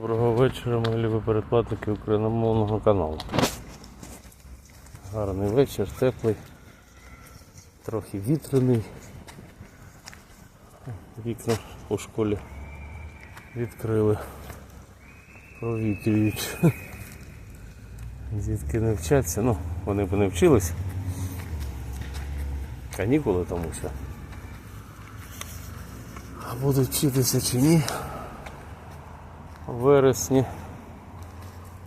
Доброго вечора, мої любі передплатники україномовного каналу. Гарний вечір, теплий, трохи вітряний. Вікна у школі відкрили, провітрюють. Дітки не вчаться, ну, вони б не вчились. Канікули тому що. А будуть вчитися чи ні? Вересні.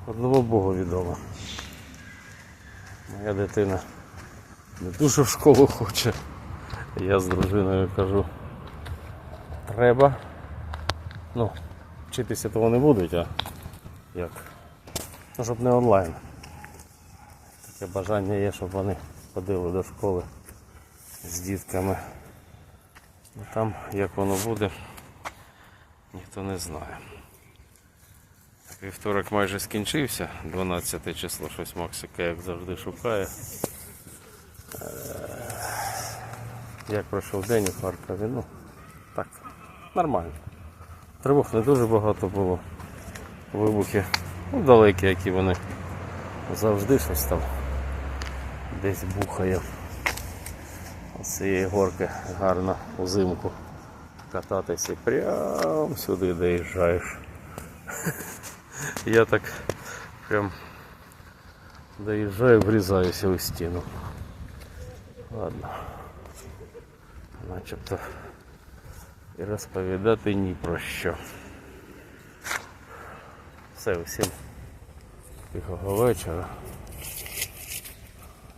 Одному Богу відомо. Моя дитина не дуже в школу хоче. Я з дружиною кажу, треба. Ну, вчитися того не будуть, а як? Ну, щоб не онлайн. Таке бажання є, щоб вони ходили до школи з дітками. Ну, Там як воно буде, ніхто не знає. Вівторок майже скінчився, 12 число, щось Максика, як завжди, шукає. Е, Як пройшов день у Харкові, ну, так, нормально. Тривог не дуже багато було. Вибухи ну, далекі, які вони завжди щось там десь бухає. З цієї горки гарно узимку кататися прямо сюди доїжджаєш. Я так прям доїжджаю, врізаюся у стіну. Ладно. Начебто і розповідати ні про що. Все, усім тихого вечора.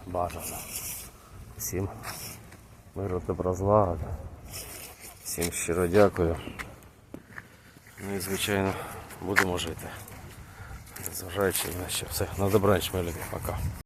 Бажано. Всім миру добра. Всім щиро дякую. Ну і звичайно будемо жити. Незважаючи на що все. На добраніч, люди. Пока.